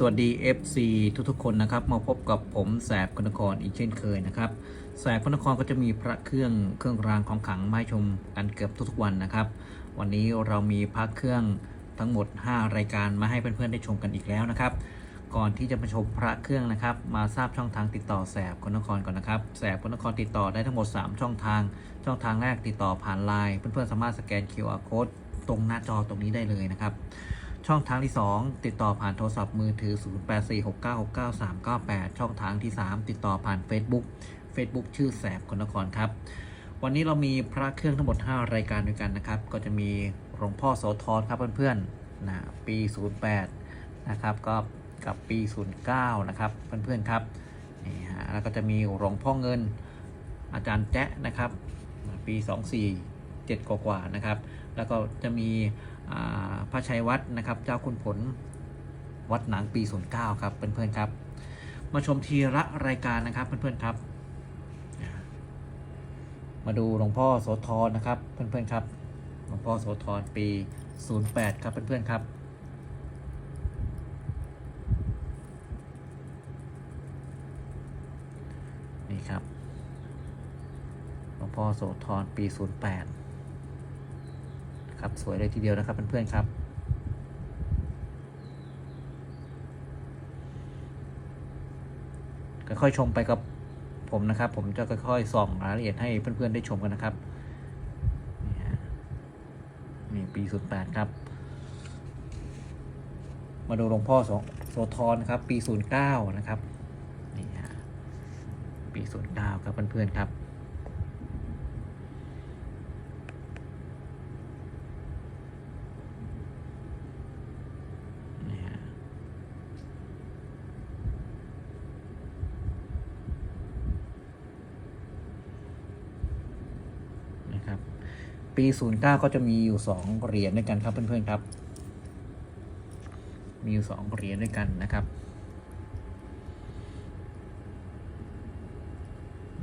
สวัสดี FC ทุกๆคนนะครับ มาพบกับผมแสบคนนครอีกเช่นเคยนะครับแสบคนนครก็จะมีพระเครื่องเครื่องรางของขลังมาชมกันเกือบทุกๆวันนะครับ วันนี้เรามีพระเครื่องทั้งหมด 5 รายการมาให้เพื่อนๆได้ชมกันอีกแล้วนะครับ ก่อนที่จะมาชมพระเครื่องนะครับ มาทราบช่องทางติดต่อแสบคนนครก่อนนะครับแสบคนครติดต่อได้ทั้งหมด 3 ช่องทาง ช่องทางแรกติดต่อผ่านไลน์เพื่อนๆสามารถสแกน QR code ตรงหน้าจอตรงนี้ได้เลยนะครับ ช่องทางที่ 2 ติดต่อผ่านโทรศัพท์มือถือ 0846969398 ช่องทางที่ 3 ติดต่อผ่าน Facebook Facebook ชื่อแสบคนนครครับ วันนี้เรามีพระเครื่องทั้งหมด 5 รายการด้วยกันนะครับ ก็จะมีหลวงพ่อโสธรครับเพื่อนๆนะปี 08 นะครับ ก็กับปี 09 นะครับเพื่อนๆครับนี่ฮะแล้วก็จะมีหลวงพ่อเงินอาจารย์แจ๊ะนะครับ ปี 24 7 กว่าๆนะครับ แล้วก็จะมีพระชัยวัดนะครับ เจ้าคุณผลวัดหนังปี 09 ครับเพื่อนๆครับ มาชมทีละรายการนะครับเพื่อนๆครับ มาดูหลวงพ่อโสธรนะครับเพื่อนๆครับ หลวงพ่อโสธรปี 08 ครับเพื่อนๆครับนี่ครับหลวงพ่อโสธรปี 08 ครับ สวยเลยทีเดียวนะครับเพื่อนๆครับค่อยๆชมไปกับผมนะครับ ผมจะค่อยๆส่องรายละเอียดให้เพื่อนๆได้ชมกันนะครับนี่ฮะนี่ปี08ครับ มาดูหลวงพ่อโสโสธรนะครับ ปี09นย์เก้านะครับนี่ฮะปี09ครับเพื่อนๆครับ นี่ฮะนะครับ ปี 09 ก็จะมีอยู่ 2 เหรียญด้วยกันครับเพื่อนๆครับ มีอยู่ 2 เหรียญด้วยกันนะครับ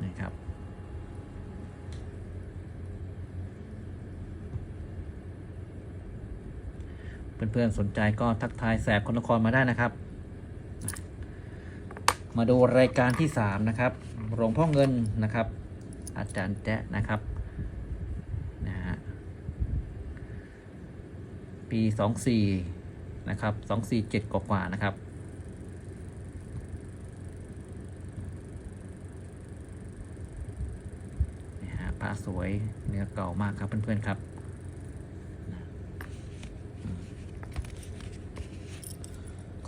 นี่ครับ เพื่อนๆสนใจก็ทักทายแสบคนนครมาได้นะครับ มาดูรายการที่ 3 นะครับหลวงพ่อเงินนะครับ อาจารย์แจ๊ะนะครับนะฮะ ปี 24 นะครับ 247 กว่าๆนะครับ นี่ฮะผ้าสวยเนื้อเก่ามากครับเพื่อนๆครับ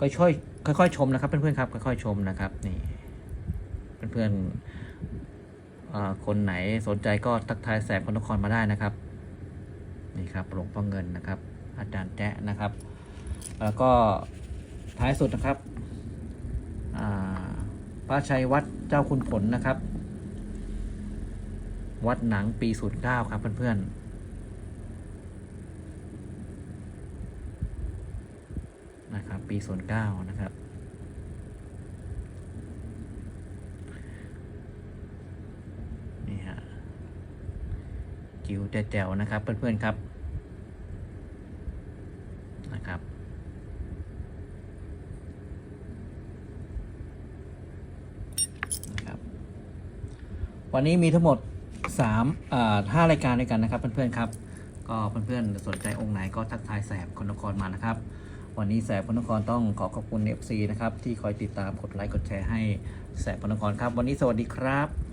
ค่อยๆค่อยๆชมนะครับเพื่อนๆครับค่อยๆชมนะครับนี่เพื่อนๆเอ่อคนไหนสนใจก็ทักทายแสบคนนครมาได้นะครับ นี่ครับหลวงพ่อเงินนะครับ อาจารย์แจ๊ะนะครับ แล้วก็ท้ายสุดนะครับพระชัยวัดเจ้าคุณผลนะครับ วัดหนังปีศูนย์เก้าครับเพื่อนๆนะครับปี09นย์เก้านะครับ นี่ฮะจิ๋วแจ๋วนะครับ เพื่อนๆครับ นะครับ วันนี้มีทั้งหมด3อ่า5รายการด้วยกันนะครับ เพื่อนๆครับก็เพื่อนๆสนใจองค์ไหนก็ทักทายแสบคนนครมานะครับ วันนี้แสบคนครต้องขอขอบคุณ FC นะครับที่คอยติดตามกดไลค์กดแชร์ให้แสบคนนครครับ วันนี้สวัสดีครับ